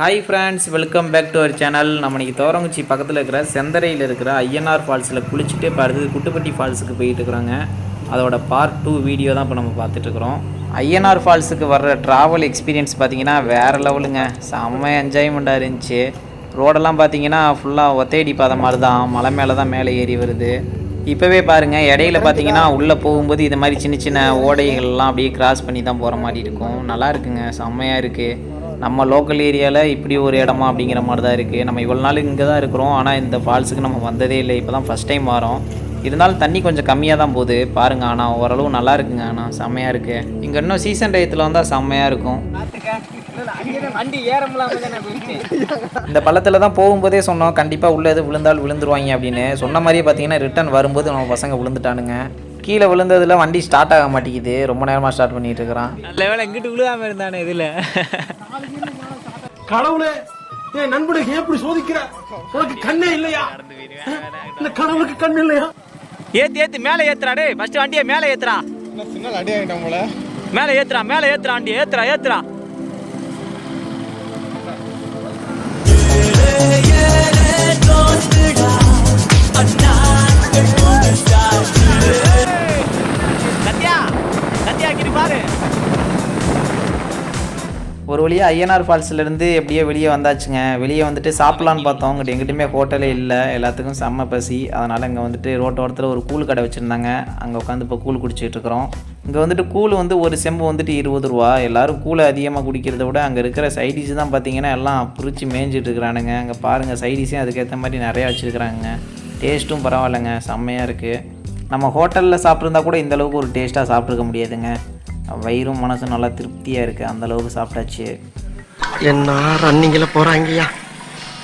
Hi friends welcome back to our channel நம்ம இன்றைக்கி தோரங்குச்சி பக்கத்தில் இருக்கிற செந்தரையில் இருக்கிற ஐஎன்ஆர் ஃபால்ஸில் குளிச்சுட்டு இப்போ அடுத்தது குட்டுப்பட்டி ஃபால்ஸுக்கு போயிட்டு இருக்கிறாங்க. அதோட பார்ட் டூ வீடியோ தான் இப்போ நம்ம பார்த்துட்ருக்குறோம் ஐஎன்ஆர் ஃபால்ஸுக்கு வர்ற ட்ராவல் எக்ஸ்பீரியன்ஸ் பார்த்தீங்கன்னா வேறு லெவலுங்க செம்ம என்ஜாய்மெண்ட்டாக இருந்துச்சு. ரோடெல்லாம் பார்த்தீங்கன்னா ஃபுல்லாக ஒத்தையடி பாதை மாதிரி தான் மலை மேலே தான் மேலே ஏறி வருது. இப்போவே பாருங்கள் இடையில பார்த்தீங்கன்னா உள்ளே போகும்போது இது மாதிரி சின்ன சின்ன ஓடைகள்லாம் அப்படியே கிராஸ் பண்ணி தான் போகிற மாதிரி இருக்கும். நல்லா இருக்குங்க செம்மையாக இருக்குது நம்ம லோக்கல் ஏரியாவில் இப்படி ஒரு இடமா அப்படிங்கிற மாதிரி தான் இருக்குது நம்ம இவ்வளோ நாள் இங்கே தான் இருக்கிறோம். ஆனால் இந்த ஃபால்ஸுக்கு நம்ம வந்ததே இல்லை. இப்போ தான் ஃபஸ்ட் டைம் வரோம். இருந்தாலும் தண்ணி கொஞ்சம் கம்மியாக தான் போகுது. பாருங்கள் ஆனால் ஓரளவு நல்லா இருக்குங்க. ஆனால் செம்மையாக இருக்குது இங்கே இன்னும் சீசன் டயத்தில் வந்தால் செம்மையாக இருக்கும். இந்த பள்ளத்தில் தான் போகும்போதே சொன்னோம். கண்டிப்பாக உள்ளது விழுந்தால் விழுந்துருவாங்க அப்படின்னு. சொன்ன மாதிரியே பார்த்தீங்கன்னா ரிட்டர்ன் வரும்போது நம்ம பசங்க விழுந்துட்டானுங்க. கீழே விழுந்ததில் வண்டி ஸ்டார்ட் ஆக மாட்டேங்குது. ரொம்ப நேரமாக ஸ்டார்ட் பண்ணிட்டு இருக்கிறான். நல்ல வேலை எங்கிட்டு விழுகாம இருந்தானே இதுல. கடவுளே என் நண்பனை ஏன் இப்படி சோதிக்கிற? உனக்கு கண்ணே இல்லையா? இந்த கடவுளுக்கு கண்ணு இல்லையா? ஏத்து ஏத்து மேல ஏத்துறா டேய். ஃபர்ஸ்ட் வண்டியை மேல ஏத்துறா. சின்ன அடி ஆகிட்டோம் போல மேல ஏத்துறா மேல ஏத்துறா வண்டி ஏத்துறா ஏத்துறா. சத்யா கிரி பாரு ஒரு வழியாக ஐஎன்ஆர் ஃபால்ஸ்லேருந்து எப்படியோ வெளியே வந்தாச்சுங்க. வெளியே வந்துட்டு சாப்பிட்லான்னு பார்த்தோம். இங்கிட்ட எங்கிட்டுமே ஹோட்டலே இல்லை. எல்லாத்துக்கும் செம்ம பசி. அதனால் இங்கே வந்துட்டு ரோட்டோரத்தில் ஒரு கூழ் கடை வச்சுருந்தாங்க. அங்கே உட்காந்து இப்போ கூழ் குடிச்சிட்ருக்குறோம் இங்கே வந்துட்டு கூழ் வந்து ஒரு செம்பு வந்துட்டு இருபது ரூபா. எல்லாரும் கூழை அதிகமாக குடிக்கிறத விட அங்கே இருக்கிற சைடிஷ் தான் பார்த்தீங்கன்னா எல்லாம் பிரித்து மேய்ஞ்சிட்டு இருக்கிறானுங்க. அங்கே பாருங்கள் சைடிஷும் அதுக்கேற்ற மாதிரி நிறையா வச்சுருக்குறாங்க. டேஸ்ட்டும் பரவாயில்லைங்க. செம்மையாக இருக்குது நம்ம ஹோட்டலில் சாப்பிட்ருந்தா கூட இந்த அளவுக்கு ஒரு டேஸ்ட்டாக சாப்பிட்ருக்க முடியாதுங்க. வயிறும் மனசும் நல்லா திருப்தியாக இருக்குது அந்த அளவுக்கு சாப்பிட்டாச்சு. என்ன ரன்னிங்ல போறாங்கய்யா?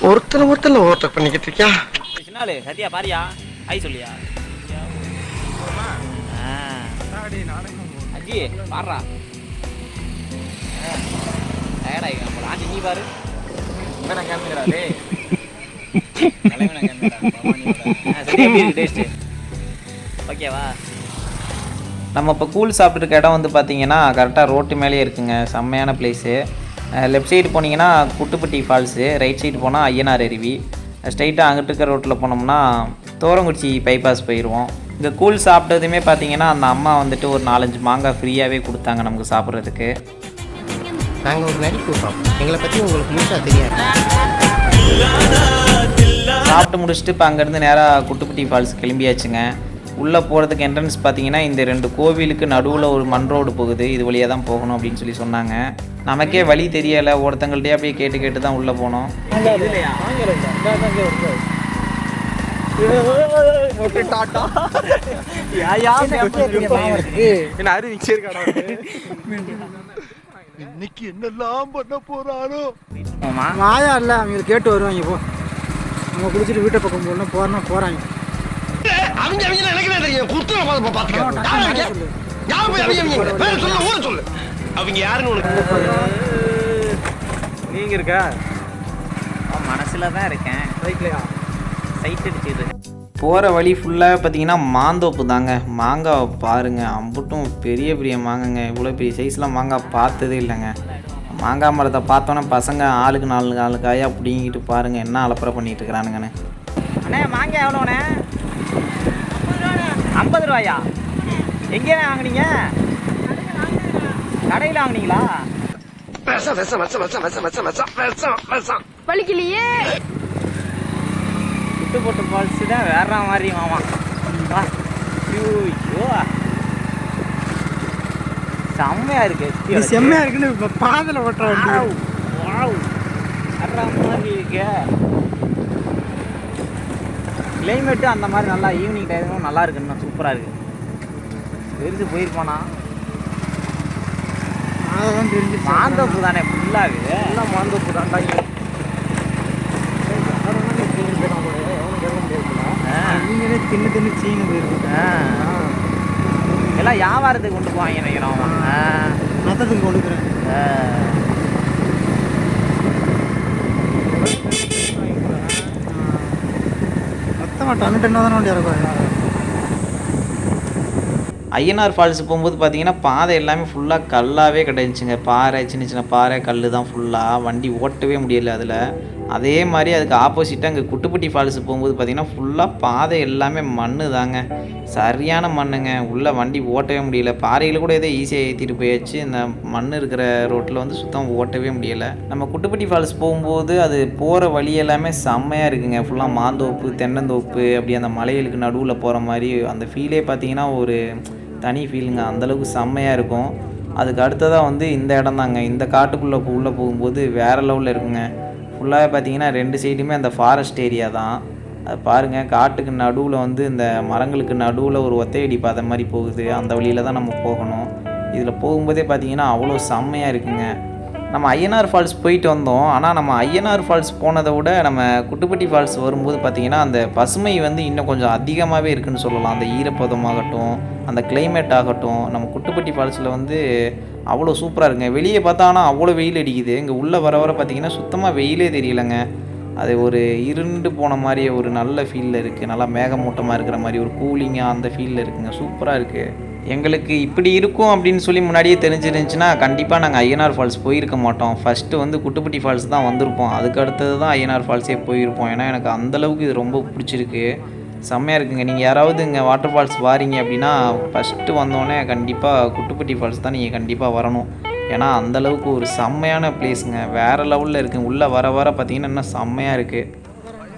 ஒருத்தர் ஒருத்தர் ஓவர்டேக் பண்ணிக்கிட்டு இருக்கியா? சின்னாலு சத்யா பாரியா. ஐ சொல்லியா? ஆ. அஜி பாடுறா. டயர்டாயிக்கலாம் போல. ஆண்டி நீ பாரு. இவன் டேஸ்ட்டு ஓகேவா நம்ம இப்போ கூழ் சாப்பிட்ருக்க இடம் வந்து பார்த்தீங்கன்னா கரெக்டாக ரோட்டு மேலேயே இருக்குங்க. செம்மையான பிளேஸு லெஃப்ட் சைடு போனீங்கன்னா குட்டுப்பட்டி ஃபால்ஸு ரைட் சைடு போனால் ஐயனார் அருவி. ஸ்ட்ரைட்டாக அங்கிட்டு இருக்கிற ரோட்டில் போனோம்னா தோரங்குச்சி பைபாஸ் போயிடுவோம் இங்கே கூழ் சாப்பிட்டதுமே பார்த்தீங்கன்னா அந்த அம்மா வந்துட்டு ஒரு நாலஞ்சு மாங்காய் ஃப்ரீயாகவே கொடுத்தாங்க நமக்கு சாப்பிட்றதுக்கு. நாங்க ஒரு நடிப்பு பார்ப்போம் எங்களை பத்தி உங்களுக்கு முழுசா தெரியாது. சாப்பிட்டு முடிச்சுட்டு இப்போ அங்கேருந்து நேராக குட்டுப்பட்டி ஃபால்ஸ் கிளம்பியாச்சுங்க. உள்ளே போகிறதுக்கு என்ட்ரன்ஸ் பார்த்தீங்கன்னா இந்த ரெண்டு கோவிலுக்கு நடுவில் ஒரு மண் ரோடு போகுது. இது வழியாக தான் போகணும் அப்படின்னு சொல்லி சொன்னாங்க. நமக்கே வழி தெரியலை. ஒருத்தங்கள்ட்டே அப்படியே கேட்டு கேட்டு தான் உள்ளே போனோம். இன்னைக்கு என்னெல்லாம் பண்ண போறானோ? மாயா இல்லை அவங்க கேட்டு வருவாங்க இப்போ நம்ம குடிச்சிட்டு வீட்டை பக்கம் போகணும் போறனா போகிறாங்க அவங்க அவங்க எனக்கு என்ன தெரியும் குத்துற பாத்து பாத்துக்க. யார் போய் அவங்க அவங்க? பேர் சொல்லு ஊர சொல்லு. அவங்க யாருன்னு உனக்கு நீங்க இருக்கா. மனசில் தான் இருக்கேன். சைக்கிளையா சைட் அடிச்சுது போகிற வழி ஃபுல்லாக பார்த்தீங்கன்னா மாந்தோப்பு தாங்க. மாங்காய் பாருங்கள் அம்புட்டும் பெரிய பெரிய மாங்காங்க. இவ்வளோ பெரிய சைஸில் மாங்காய் பார்த்ததே இல்லைங்க. மாங்காய் மரத்தை பார்த்தோன்னே பசங்க ஆளுக்கு நாலு நாலு காயாக பிடிங்கிட்டு பாருங்கள் என்ன அலப்பறை பண்ணிட்டு இருக்கிறானுங்கன்னு. அண்ணே மாங்காய் எவ்வளோண்ணே ஐம்பது ரூபாயா? எங்கே வாங்கினீங்க? கடையில் வாங்கினீங்களா? வலிக்கலையே. விட்டு போட்டு பால்ஸ் வேற மாதிரி மாமா. செம்மையா இருக்கு. செம்மையா இருக்குன்னு பாதல ஓட்டுற மாதிரி இருக்கு. கிளைமேட்டும் அந்த மாதிரி நல்லா ஈவினிங் டைமும் நல்லா இருக்கு இன்னும் சூப்பராக இருக்கு. பெருசு போயிருப்பானா? அதான் தெரிஞ்சு மாந்தோப்பு தானே ஃபுல்லாகவே எல்லாம் மாந்தோப்பு தாண்டா நீங்களே தின்னு தின்னு சீனு போயிருக்கு. எல்லாம் வியாபாரத்துக்கு கொண்டு போவாங்க நினைக்கிறோம். மொத்தத்துக்கு கொடுக்குறேன். மொத்தமாக தானே வண்டி இறக்குவாங்க? ஐஎன்ஆர் ஃபால்ஸ் போகும்போது பார்த்தீங்கன்னா பாதை எல்லாமே ஃபுல்லாக கல்லாகவே கிடந்துச்சுங்க பாறை சின்ன சின்ன பாறை கல் தான் ஃபுல்லாக வண்டி ஓட்டவே முடியல அதில். அதே மாதிரி அதுக்கு ஆப்போசிட்டாக இங்கே குட்டுப்பட்டி ஃபால்ஸ் போகும்போது பார்த்தீங்கன்னா ஃபுல்லாக பாதை எல்லாமே மண்ணு தாங்க. சரியான மண்ணுங்க. உள்ளே வண்டி ஓட்டவே முடியல. பாறையில் கூட எதோ ஈஸியாக ஏற்றிட்டு போயாச்சு. இந்த மண் இருக்கிற ரோட்டில் வந்து சுத்தம் ஓட்டவே முடியலை. நம்ம குட்டுப்பட்டி ஃபால்ஸ் போகும்போது அது போகிற வழி எல்லாமே செம்மையாக இருக்குங்க. ஃபுல்லாக மாந்தோப்பு தென்னந்தோப்பு அப்படி அந்த மலைகளுக்கு நடுவில் போகிற மாதிரி அந்த ஃபீலே பார்த்தீங்கன்னா ஒரு தனி ஃபீலுங்க அந்தளவுக்கு செம்மையாக இருக்கும். அதுக்கு அடுத்ததாக வந்து இந்த இடம் தாங்க. இந்த காட்டுக்குள்ளே உள்ளே போகும்போது வேறு லெவலில் இருக்குங்க. ஃபுல்லாகவே பார்த்தீங்கன்னா ரெண்டு சைடுமே அந்த ஃபாரஸ்ட் ஏரியா தான். அது பாருங்கள் காட்டுக்கு நடுவில் வந்து இந்த மரங்களுக்கு நடுவில் ஒரு ஒத்தையடி பாதை மாதிரி போகுது. அந்த வழியில் தான் நம்ம போகணும். இதில் போகும்போதே பார்த்தீங்கன்னா அவ்வளோ செம்மையாக இருக்குங்க. நம்ம ஐயனார் ஃபால்ஸ் போயிட்டு வந்தோம். ஆனால் நம்ம ஐயனார் ஃபால்ஸ் போனதை விட நம்ம குட்டுப்பட்டி ஃபால்ஸ் வரும்போது பார்த்திங்கன்னா அந்த பசுமை வந்து இன்னும் கொஞ்சம் அதிகமாகவே இருக்குதுன்னு சொல்லலாம். அந்த ஈரப்பதமாகட்டும் அந்த கிளைமேட் ஆகட்டும் நம்ம குட்டுப்பட்டி ஃபால்ஸில் வந்து அவ்வளோ சூப்பராக இருக்குங்க. வெளியே பார்த்தா ஆனால் அவ்வளோ வெயில் அடிக்குது. இங்கே உள்ளே வர வர பார்த்தீங்கன்னா சுத்தமாக வெயிலே தெரியலங்க. அது ஒரு இருண்டு போன மாதிரி ஒரு நல்ல ஃபீலில் இருக்குது நல்லா மேகமூட்டமாக இருக்கிற மாதிரி ஒரு கூலிங்காக அந்த ஃபீலில் இருக்குங்க. சூப்பராக இருக்குது எங்களுக்கு இப்படி இருக்கும் அப்படின்னு சொல்லி முன்னாடியே தெரிஞ்சிருந்துச்சுன்னா கண்டிப்பாக நாங்கள் ஐயனார் ஃபால்ஸ் போயிருக்க மாட்டோம். ஃபஸ்ட்டு வந்து குட்டுப்பட்டி ஃபால்ஸ் தான் வந்திருப்போம். அதுக்கு அடுத்தது தான் ஐயனார் ஃபால்ஸே போயிருப்போம். ஏன்னா எனக்கு அந்தளவுக்கு இது ரொம்ப பிடிச்சிருக்கு. செம்மையாக இருக்குங்க. நீங்கள் யாராவது இங்கே வாட்டர் ஃபால்ஸ் வாரீங்க அப்படின்னா ஃபஸ்ட்டு வந்தோடனே கண்டிப்பாக குட்டுப்பட்டி ஃபால்ஸ் தான் நீங்கள் கண்டிப்பாக வரணும். ஏன்னா அந்தளவுக்கு ஒரு செம்மையான பிளேஸுங்க வேறு லெவலில் இருக்குங்க உள்ளே வர வர பார்த்தீங்கன்னா இன்னும் செம்மையாக இருக்குது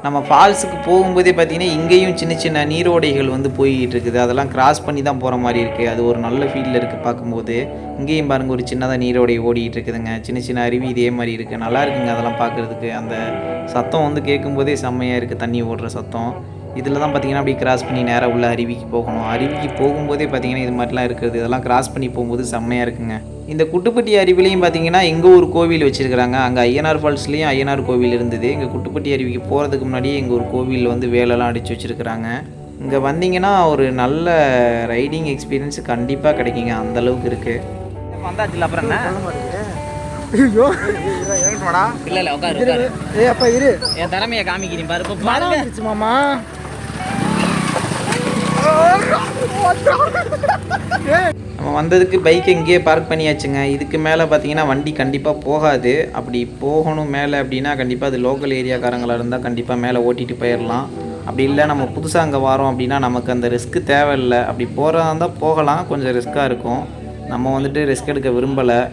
நம்ம ஃபால்ஸுக்கு போகும்போதே பார்த்தீங்கன்னா இங்கேயும் சின்ன சின்ன நீரோடைகள் வந்து போய்கிட்டு இருக்குது. அதெல்லாம் கிராஸ் பண்ணி தான் போகிற மாதிரி இருக்குது அது ஒரு நல்ல ஃபீல்டில் இருக்குது பார்க்கும்போது இங்கேயும் பாருங்கள் ஒரு சின்னதாக நீரோடை ஓடிக்கிட்டு இருக்குதுங்க. சின்ன சின்ன அருவி இதே மாதிரி இருக்குது நல்லா இருக்குங்க அதெல்லாம் பார்க்குறதுக்கு அந்த சத்தம் வந்து கேட்கும்போதே செம்மையாக இருக்குது தண்ணி ஓடுற சத்தம். இதில் தான் பார்த்தீங்கன்னா அப்படியே கிராஸ் பண்ணி நேராக உள்ள அருவிக்கு போகணும். அருவிக்கு போகும்போதே பார்த்தீங்கன்னா இது மாதிரிலாம் இருக்குது. இதெல்லாம் கிராஸ் பண்ணி போகும்போது செம்மையாக இருக்குங்க. இந்த குட்டுப்பட்டி அருவிலையும் பார்த்தீங்கன்னா எங்கே ஒரு கோவில் வச்சுருக்கிறாங்க. அங்கே ஐயனார் ஃபால்ஸ்லேயும் ஐயனார் கோவில் இருந்தது. இங்கே குட்டுப்பட்டி அருவிக்கு போகிறதுக்கு முன்னாடியே இங்கே ஒரு கோவில் வந்து வேலைலாம் அடித்து வச்சுருக்கிறாங்க. இங்கே வந்தீங்கன்னா ஒரு நல்ல ரைடிங் எக்ஸ்பீரியன்ஸ் கண்டிப்பாக கிடைக்குங்க. அந்த அளவுக்கு இருக்குது வந்தாச்சுல அப்புறம் என்ன? ஐயோ. இல்ல இல்ல உட்காரு ஏ அப்பா இரு. என் திறமையை காமிக்கிறீங்க பாரு. பாருங்க. மாமா. நம்ம வந்ததுக்கு பைக்கை இங்கேயே பார்க் பண்ணியாச்சுங்க. இதுக்கு மேலே பார்த்தீங்கன்னா வண்டி கண்டிப்பாக போகாது. அப்படி போகணும் மேலே அப்படின்னா கண்டிப்பாக அது லோக்கல் ஏரியாக்காரங்களாக இருந்தால் கண்டிப்பாக மேலே ஓட்டிட்டு போயிடலாம் அப்படி இல்லை நம்ம புதுசாக அங்கே வரோம் அப்படின்னா நமக்கு அந்த ரிஸ்க்கு தேவையில்லை. அப்படி போகிறதா இருந்தால் போகலாம். கொஞ்சம் ரிஸ்க்காக இருக்கும். நம்ம வந்துட்டு ரிஸ்க் எடுக்க விரும்பலை.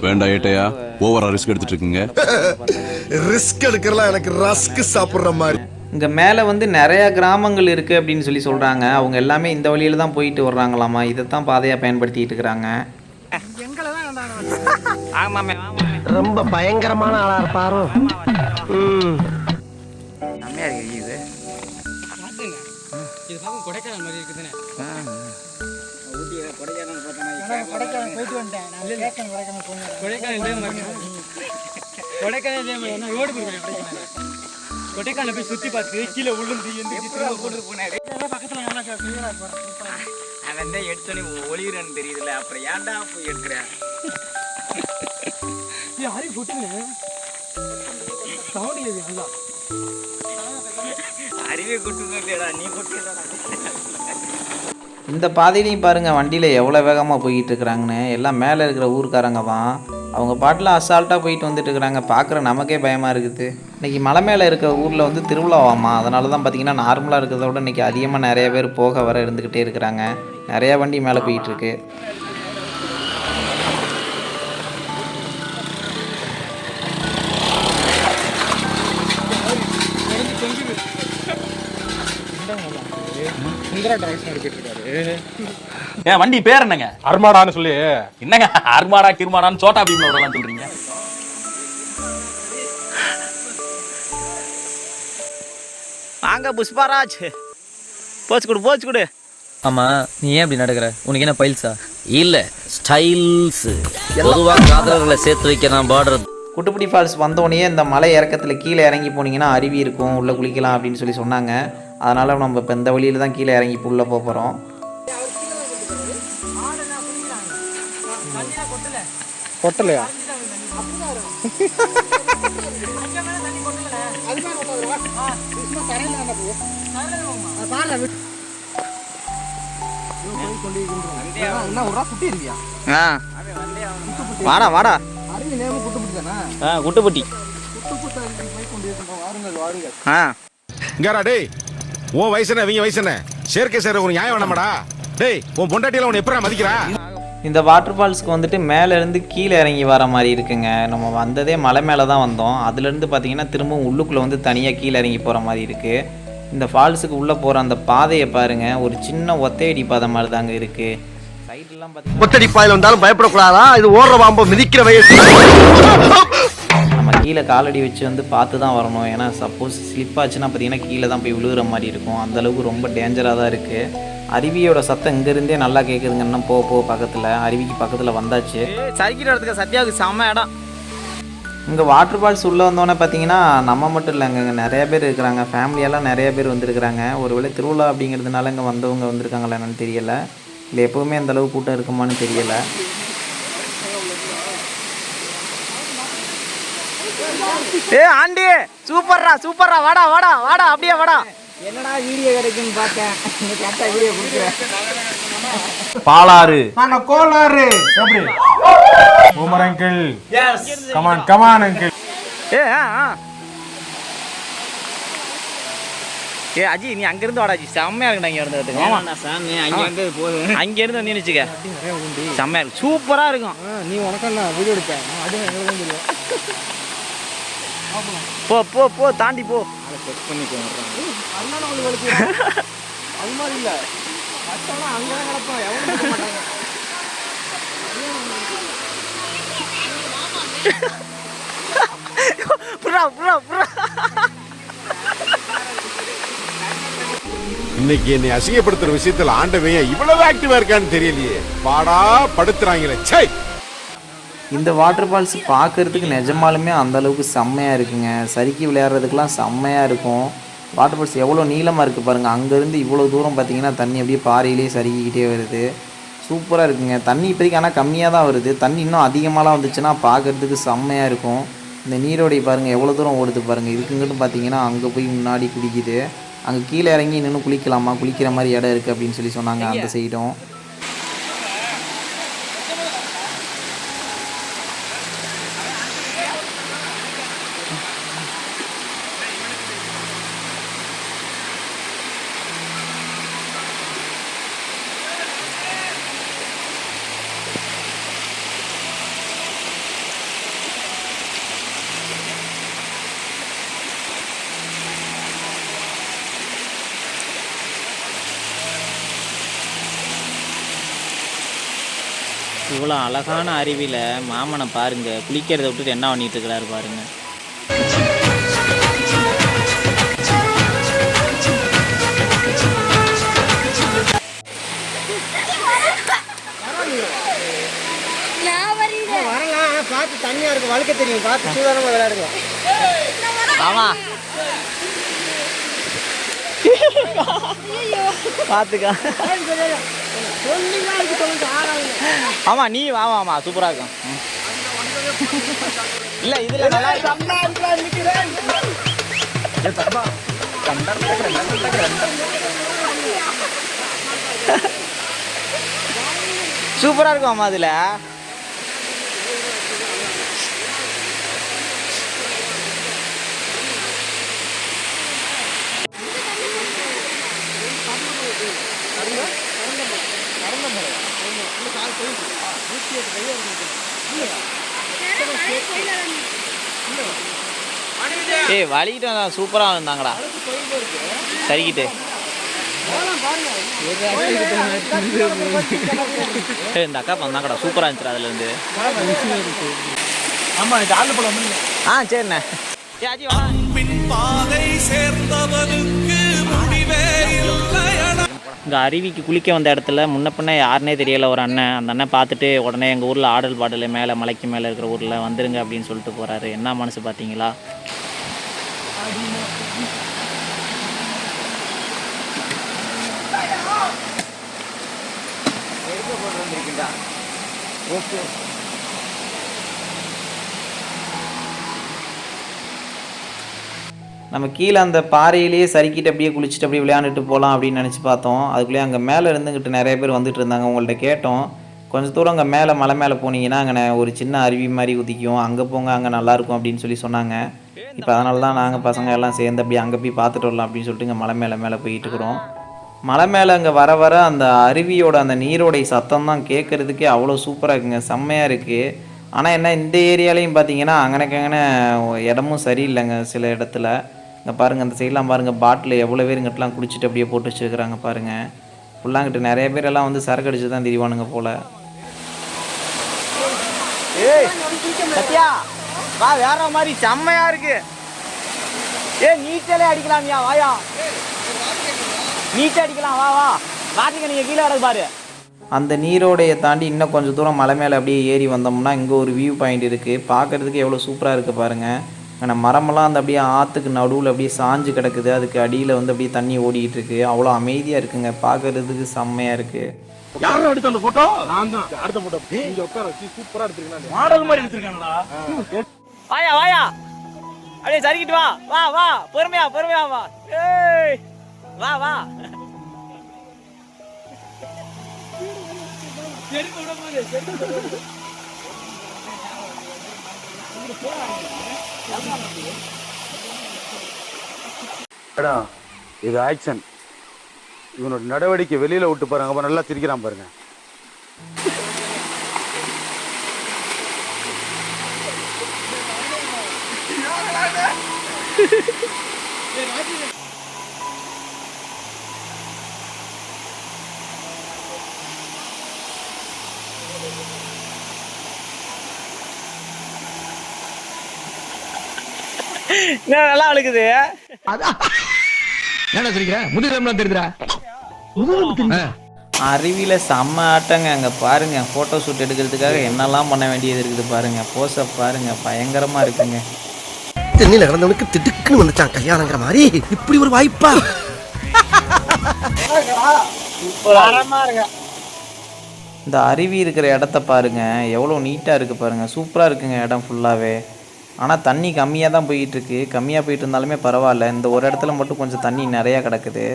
வேண்டாம் ஏட்டையா? ஓவரா ரிஸ்க் எடுத்துட்டு இருக்கீங்க. ரிஸ்க் எடுக்கிறலாம் எனக்கு ரஸ்க் சாப்பிடுற மாதிரி. இங்கே மேலே வந்து நிறையா கிராமங்கள் இருக்குது அப்படின்னு சொல்லி சொல்கிறாங்க அவங்க எல்லாமே இந்த வழியில் தான் போயிட்டு வர்றாங்களாமா? இதை தான் பாதையாக பயன்படுத்திட்டு இருக்கிறாங்க ரொம்ப பயங்கரமான ஆளா இருப்பாரோ. ம். செம்மையா இருக்கு இது. இது பார்க்கும் கொடைக்கானல் மாதிரி இருக்குதுன்னு. ஊட்டியில கொடைக்கானல் பார்த்தோன்னா கொடைக்கானல் போயிட்டு கேட்கணும் கொடைக்கானல் கொடைக்கானல் கொடைக்கானல் ரோடு கொடைக்கானல். கொடைக்கானல் போய் சுற்றி பார்த்து கீழே திரும்ப போட்டு போனாரு? பக்கத்தில் அவன் தான் எடுத்தோன்னே ஒளிகிறன்னு தெரியுதுல்ல அப்புறம் ஏன்டா போய் எடுக்கிற? யாரி போட்டுங்க சவுண்ட் இது நல்லா அறிவே கொட்டுடா நீ கொட்டுடா இந்த பாதையிலையும் பாருங்கள் வண்டியில் எவ்வளோ வேகமாக போய்கிட்டு இருக்கிறாங்கன்னு. எல்லாம் மேலே இருக்கிற ஊருக்காரங்க தான். அவங்க பாட்டில் அசால்ட்டாக போயிட்டு வந்துட்டு இருக்கிறாங்க பார்க்குற நமக்கே பயமாக இருக்குது. இன்றைக்கி மலை மேலே இருக்கிற ஊரில் வந்து திருவிழாவாமா அதனால தான் பார்த்தீங்கன்னா நார்மலாக இருக்கிறத விட இன்றைக்கி அதிகமாக நிறைய பேர் போக வர இருந்துக்கிட்டே இருக்கிறாங்க. நிறையா வண்டி மேலே போயிட்டுருக்கு. சுந்தரா இருக்காரு ஏன் வண்டி பேர் என்னங்க? அர்மாடான்னு சொல்லி. என்னங்க அர்மாடா கிருமாடான்னு சோட்டா பீம்ல விடலாம் சொல்றீங்க? வாங்க புஷ்பாராஜ். போச்சு கொடு போச்சு கொடு. ஆமா நீ ஏன் இப்படி நடக்கிற? உனக்கு என்ன பைல்ஸா இல்ல ஸ்டைல்ஸ் பொதுவா காதலர்களை சேர்த்து வைக்க நான் பாடுறது குட்டுப்பட்டி ஃபால்ஸ் வந்தோடனே இந்த மலை இறக்கத்தில் கீழே இறங்கி போனீங்கன்னா அருவி இருக்கும் உள்ளே குளிக்கலாம் அப்படின்னு சொல்லி சொன்னாங்க. அதனால் நம்ம இப்போ இந்த வழியில் தான் கீழே இறங்கி உள்ளே போக போகிறோம் கொட்டலையா? என்ன ஒரு குட்டி இருக்கியா ஆ. வாடா வாடா. குட்டுப்பட்டு. வாருங்கள் வாருங்கள் ஆ டேய் உன் வயசு என்ன இவங்க வயசு என்ன? சேர்க்கை சேர ஒரு நியாயம் வேணாமாடா டேய் உன் பொண்டாட்டியில உன்னை எப்படா மதிக்கிறா? இந்த வாட்டர் ஃபால்ஸ்க்கு வந்துட்டு மேலேருந்து கீழே இறங்கி வர மாதிரி இருக்குங்க. நம்ம வந்ததே மலை மேலே தான் வந்தோம். அதுலேருந்து பார்த்தீங்கன்னா திரும்பவும் உள்ளுக்குள்ளே வந்து தனியாக கீழே இறங்கி போகிற மாதிரி இருக்குது இந்த ஃபால்ஸுக்கு உள்ளே போகிற அந்த பாதையை பாருங்கள் ஒரு சின்ன ஒத்தையடி பாதை மாதிரி தாங்க இருக்குது சைட்லாம் பார்த்தீங்கன்னா ஒத்தடி பாயில் வந்தாலும் பயப்படக்கூடாதா? இது ஓடுற பாம்பு மிதிக்கிற வயசு. நம்ம கீழே காலடி வச்சு வந்து பார்த்து தான் வரணும். ஏன்னா சப்போஸ் ஸ்லிப் ஆச்சுன்னா பார்த்தீங்கன்னா கீழே தான் போய் விழுகிற மாதிரி இருக்கும். அந்த அளவுக்கு ரொம்ப டேஞ்சராக தான் இருக்குது அருவியோட சத்தம் இங்கேருந்தே நல்லா கேட்குதுங்க இன்னும் போக போக பக்கத்தில் அருவிக்கு பக்கத்தில் வந்தாச்சு. சறுக்கிட்டு வரதுக்கு சத்யாவுக்கு செம்ம இடம். இங்கே வாட்டர் ஃபால்ஸ் உள்ளே வந்தோடனே பார்த்தீங்கன்னா நம்ம மட்டும் இல்லைங்க இங்கே நிறைய பேர் இருக்கிறாங்க. ஃபேமிலியெல்லாம் நிறைய பேர் வந்திருக்கிறாங்க. ஒருவேளை திருவிழா அப்படிங்கிறதுனால இங்கே வந்தவங்க வந்திருக்காங்களா என்னன்னு தெரியல. இல்லை எப்போவுமே அந்த அளவு கூட்டம் இருக்குமான்னு தெரியல. ஏ ஆண்டி சூப்பர்ரா சூப்பர்ரா வாடா வாடா வாடா அப்படியே வாடா. என்னடா வீடியோ கிடைக்குன்னு பார்த்தேன். இந்த கரெக்டாக வீடியோ கொடுக்குறேன் பாலாறு. நாங்கள் கோளாறு. எப்படி? Umar uncle come on come on uncle ஏ ஆ ஆ. ஏ அஜி நீ அங்கிருந்து வாடா அஜி. செம்மையா இருக்குடா இங்க இருந்து வரதுக்கு ஆமா. சாமி அங்க இருந்து போதும் அங்க இருந்து வந்து வச்சுக்க செம்மையா இருக்கு. சூப்பரா இருக்கும். நீ உனக்கு நான் வீடியோ எடுப்பேன் போ போ போ தாண்டி போ. அண்ணன் உங்களுக்கு அது மாதிரி இல்லை. கஷ்டம்னா அங்கே தான் கிடப்போம் எவனும் மாட்டாங்க. புறா புறா புறா. இன்னைக்கு என்னை அசிங்கப்படுத்துற விஷயத்துல ஆண்டவன் இவ்வளவு ஆக்டிவா இருக்கான்னு தெரியலையே? பாடா படுத்துறாங்களே. சை இந்த வாட்டர் ஃபால்ஸ் பார்க்கறதுக்கு நிஜமாலுமே அந்த அளவுக்கு செம்மையாக இருக்குங்க. சறுக்கி விளையாடுறதுக்கெலாம் செம்மையாக இருக்கும். வாட்டர் ஃபால்ஸ் எவ்வளோ நீளமாக இருக்குது பாருங்கள் அங்கேருந்து இவ்வளோ தூரம் பார்த்தீங்கன்னா தண்ணி அப்படியே பாறையிலே சறுக்கிக்கிட்டே வருது. சூப்பராக இருக்குங்க. தண்ணி இப்போதைக்கு ஆனால் கம்மியாக தான் வருது. தண்ணி இன்னும் அதிகமாகலாம் வந்துச்சுன்னா பார்க்கறதுக்கு செம்மையாக இருக்கும். இந்த நீரோடை பாருங்கள் எவ்வளோ தூரம் ஓடுது பாருங்கள் இதுக்குங்கிட்டு பார்த்தீங்கன்னா அங்கே போய் முன்னாடி குடிக்குது அங்கே கீழே இறங்கி நின்று குளிக்கலாமா? குளிக்கிற மாதிரி இடம் இருக்குது அப்படின்னு சொல்லி சொன்னாங்க அந்த சைடும் இவ்வளோ அழகான அருவியில் மாமனை பாருங்க. குளிக்கிறத விட்டுட்டு என்ன பண்ணிட்டு இருக்கிறாரு பாருங்க. வரலாம் பார்த்து தண்ணியாக இருக்கும் வழுக்க தெரியும். பார்த்து சூதானமாக விளையாடுங்க. ஆமா பார்த்துக்கா ஆமா நீ வா ஆமா சூப்பரா இருக்கும். இல்ல இதுல நல்லா சூப்பரா இருக்கும் அம்மா அதுல. ஏய் வலிக்கிட்டு வந்தா சூப்பரா இருந்தாங்கடா சரிக்கிட்டு. இந்த அக்கா வந்தாங்கடா சூப்பரா இருந்துச்சு. அதுல இருந்து ஆமா இது ஆளு போல ஆ சரிண்ணே. ஏ அஜி வா. இங்கே அருவிக்கு குளிக்க வந்த இடத்துல முன்ன பின்ன யாருனே தெரியலை ஒரு அண்ணன். அந்த அண்ணன் பார்த்துட்டு உடனே எங்கள் ஊரில் ஆடல் பாடல் மேலே மலைக்கு மேலே இருக்கிற ஊரில் வந்துருங்க அப்படின்னு சொல்லிட்டு போகிறாரு என்ன மனசு பார்த்தீங்களா நம்ம கீழே அந்த பாறையிலேயே சறுக்கிட்டு அப்படியே குளிச்சுட்டு அப்படியே விளையாண்டுட்டு போகலாம் அப்படின்னு நினச்சி பார்த்தோம். அதுக்குள்ளேயே அங்கே மேலே இருந்துக்கிட்டு நிறைய பேர் வந்துட்டு இருந்தாங்க. உங்கள்கிட்ட கேட்டோம். கொஞ்சம் தூரம் அங்கே மேலே மலை மேலே போனீங்கன்னா அங்கே ஒரு சின்ன அருவி மாதிரி உதிக்கும். அங்கே போங்க அங்கே நல்லாயிருக்கும் அப்படின்னு சொல்லி சொன்னாங்க. இப்போ அதனால தான் நாங்கள் பசங்க எல்லாம் சேர்ந்து அப்படியே அங்கே போய் பார்த்துட்டு வரலாம் அப்படின்னு சொல்லிட்டு இங்கே மலை மேலே மேலே போயிட்டு இருக்கிறோம். மலை மேலே அங்கே வர வர அந்த அருவியோட அந்த நீரோடைய சத்தம் தான் கேட்குறதுக்கே அவ்வளோ சூப்பராக இருக்குங்க. செம்மையாக இருக்குது ஆனால் என்ன இந்த ஏரியாலையும் பார்த்தீங்கன்னா அங்கனக்கங்கன இடமும் சரியில்லைங்க சில இடத்துல. இங்கே பாருங்கள் அந்த சைட்லாம் பாருங்கள் பாட்டில் எவ்வளோ பேர் இங்கிட்டலாம் குடிச்சிட்டு அப்படியே போட்டு வச்சுருக்குறாங்க பாருங்கள் ஃபுல்லாங்கிட்ட நிறைய பேர் எல்லாம் வந்து சரக்கு அடிச்சு தான் திரிவானுங்க போல். ஏய் சத்யா வா வேற மாதிரி செம்மையா இருக்கு. ஏ நீச்சலே அடிக்கலாம்யா வாயா. நீச்சல் அடிக்கலாம் வா வா. வாட்டிக்க நீங்க கீழே கிடக்கு பாரு. அந்த நீரோடையை தாண்டி இன்னும் கொஞ்சம் தூரம் மலை மேலே அப்படியே ஏறி வந்தோம்னா இங்கே ஒரு வியூ பாயிண்ட் இருக்குது பார்க்குறதுக்கு எவ்வளோ சூப்பராக இருக்குது பாருங்கள் ஆனால் மரமெல்லாம் அந்த அப்படியே ஆற்றுக்கு நடுவில் அப்படியே சாஞ்சு கிடக்குது. அதுக்கு அடியில் வந்து அப்படியே தண்ணி ஓடிக்கிட்டு இருக்கு அவ்வளோ அமைதியாக இருக்குங்க. பார்க்குறதுக்கு செம்மையாக இருக்குது யாரும் எடுத்த அந்த போட்டோ நான் தான். அடுத்த போட்டோ இங்க உட்கார வச்சு சூப்பரா எடுத்துருக்கேன் மாடல் மாதிரி எடுத்திருக்காங்களா? வாயா வாயா. அப்படியே சரிக்கிட்டு வா. வா வா. பொறுமையா பொறுமையா வா. ஏய். வா வா. மேடம் இது ஆக்ஷன் இவனோட நடவடிக்கை வெளியில விட்டு பாருங்க அப்ப நல்லா சிரிக்கிறான் பாருங்க. என்ன நல்லா அழுக்குது என்ன சிரிக்கிற? முதுகெலும்புலாம் தெரியுதுடா. அருவியில் செம்ம ஆட்டங்க அங்கே பாருங்கள் ஃபோட்டோ ஷூட் எடுக்கிறதுக்காக என்னெல்லாம் பண்ண வேண்டியது இருக்குது பாருங்கள் போஸை பாருங்கள் பயங்கரமாக இருக்குங்க. தென்னையில கிடந்தவனுக்கு திடுக்குன்னு வந்துச்சான் கல்யாணங்கிற மாதிரி. இப்படி ஒரு வாய்ப்பா? இந்த அருவி இருக்கிற இடத்த பாருங்க எவ்வளோ நீட்டாக இருக்குது பாருங்க சூப்பராக இருக்குங்க இடம் ஃபுல்லாகவே ஆனால் தண்ணி கம்மியாக தான் போயிட்டுருக்கு. கம்மியாக போயிட்டு இருந்தாலுமே பரவாயில்ல. இந்த ஒரு இடத்துல மட்டும் கொஞ்சம் தண்ணி நிறையா கிடக்குது.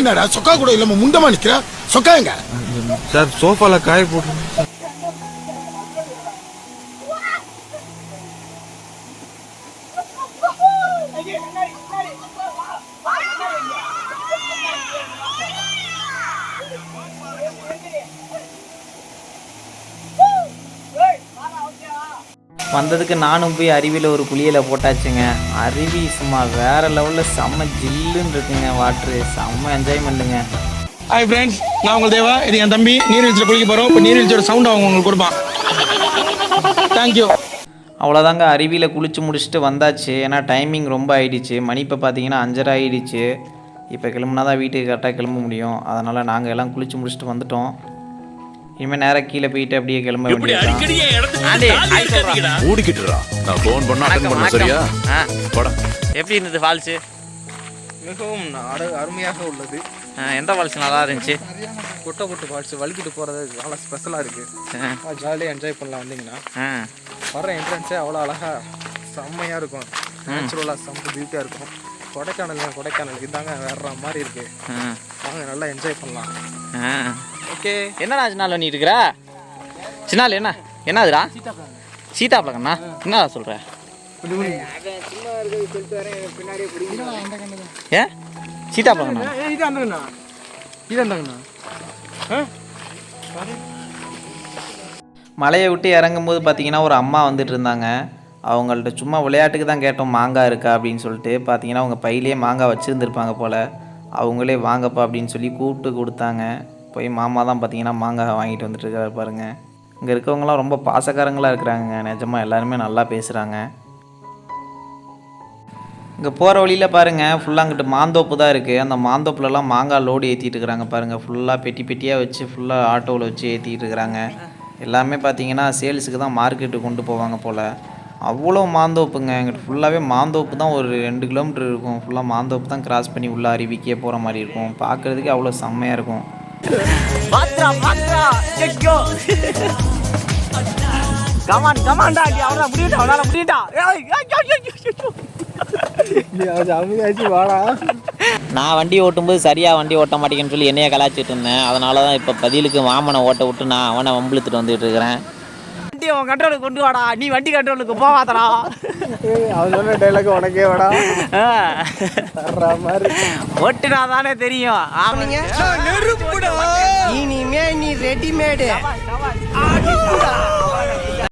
என்னடா சொக்கா கூட இல்லாம முண்டமா நிக்கிற? சொக்கா எங்க? சார் சோஃபால காய போட்டு வந்ததுக்கு நானும் போய் அருவியில் ஒரு குளியலை போட்டாச்சுங்க. அருவி சும்மா வேற லெவலில் செம்ம ஜில்லுன்னு இருக்குங்க வாட்ரு செம்ம என்ஜாய்மெண்ட்டுங்க ஹாய் ஃப்ரெண்ட்ஸ் நான் உங்கள் தேவா. இது என் தம்பி. நீர்வீழ்ச்சியில் குளிக்க போகிறோம் இப்போ நீர்வீழ்ச்சியோட சவுண்ட் அவங்க உங்களுக்கு கொடுப்பான். தேங்க்யூ அவ்வளோதாங்க அருவியில் குளிச்சு முடிச்சுட்டு வந்தாச்சு. ஏன்னா டைமிங் ரொம்ப ஆயிடுச்சு. மணி இப்போ பார்த்தீங்கன்னா அஞ்சரை ஆயிடுச்சு. இப்போ கிளம்புனா தான் வீட்டுக்கு கரெக்டாக கிளம்ப முடியும். அதனால் நாங்கள் எல்லாம் குளிச்சு முடிச்சுட்டு வந்துட்டோம். இனிமேல் நேராக கீழே போயிட்டு அப்படியே கிளம்ப வேண்டியது மூடிக்கிட்டுறா. நான் ஃபோன் பண்ண அட்டன் பண்ண சரியா? போடா எப்படி இருந்தது ஃபால்ஸு மிகவும் அரு- அருமையாக உள்ளது. எந்த ஃபால்ஸ் நல்லா இருந்துச்சு? கொட்டை கொட்டு பால்ஸ் வலிக்கிட்டு போகிறது நல்லா ஸ்பெஷலாக இருக்குது ஜாலியாக என்ஜாய் பண்ணலாம் வந்தீங்கன்னா. ஆ. வர என்ட்ரன்ஸே அவ்வளோ அழகாக செம்மையாக இருக்கும். நேச்சுரலாக செம்ம பியூட்டியாக இருக்கும். கொடைக்கானல் கொடைக்கானல் இதாங்க வேற மாதிரி இருக்கு. வாங்க நல்லா என்ஜாய் பண்ணலாம். ஆ. ஓகே. என்னடா சின்னால் பண்ணிட்டு இருக்கிற? சின்னால் என்ன? என்னதுடா? சீதாப்பழக்கண்ணா என்னடா சொல்கிற ஏன் சீதாப்பழக்கண்ணா இது அந்தங்கண்ணா இது அந்தங்கண்ணா மலையை விட்டு இறங்கும்போது பார்த்தீங்கன்னா ஒரு அம்மா வந்துட்டு இருந்தாங்க. அவங்கள்ட்ட சும்மா விளையாட்டுக்கு தான் கேட்டோம் மாங்காய் இருக்கா? அப்படின்னு சொல்லிட்டு பார்த்தீங்கன்னா அவங்க பையிலே மாங்காய் வச்சுருந்துருப்பாங்க போல். அவங்களே வாங்கப்பா அப்படின்னு சொல்லி கூப்பிட்டு கொடுத்தாங்க. போய் மாமா தான் பார்த்தீங்கன்னா மாங்காய் வாங்கிட்டு வந்துட்டுருக்காரு பாருங்க. இங்கே இருக்கவங்களாம் ரொம்ப பாசக்காரங்களாக இருக்கிறாங்க நிஜமாக எல்லாருமே நல்லா பேசுகிறாங்க இங்கே போகிற வழியில் பாருங்கள் ஃபுல்லாக அங்கிட்டு மாந்தோப்பு தான் இருக்குது அந்த மாந்தோப்புலலாம் மாங்காய் லோடு ஏற்றிட்டு இருக்கிறாங்க பாருங்கள் ஃபுல்லாக பெட்டி பெட்டியாக வச்சு ஃபுல்லாக ஆட்டோவில் வச்சு ஏற்றிட்டு இருக்கிறாங்க எல்லாமே பார்த்தீங்கன்னா சேல்ஸுக்கு தான் மார்க்கெட்டுக்கு கொண்டு போவாங்க போல். அவ்வளோ மாந்தோப்புங்க. எங்கிட்ட ஃபுல்லாகவே மாந்தோப்பு தான் ஒரு ரெண்டு கிலோமீட்டர் இருக்கும். ஃபுல்லாக மாந்தோப்பு தான் கிராஸ் பண்ணி உள்ள அருவிக்கே போகிற மாதிரி இருக்கும். பார்க்குறதுக்கே அவ்வளோ செம்மையாக இருக்கும். பாத்ரா பாத்ரா ஐயோ கமான் கமான்டா நீ அவனால முடியடா அவனால முடியடா அமைதியாச்சு வாடா. நான் வண்டி ஓட்டும்போது சரியாக வண்டி ஓட்ட மாட்டேங்கன்னு சொல்லி என்னைய கலாச்சிட்டு இருந்தேன். அதனால தான் இப்போ பதிலுக்கு மாமனை ஓட்ட விட்டு நான் அவனை வம்பிழுத்துட்டு வந்துட்டு இருக்கிறேன். வண்டி அவன் கண்ட்ரோலுக்கு கொண்டு வாடா. நீ வண்டி கண்ட்ரோலுக்கு போவாதடா அவன் சொன்ன டைலாக் உனக்கே வாடா. மாதிரி. தானே தெரியும். இனிமே நீ ரெடிமேடு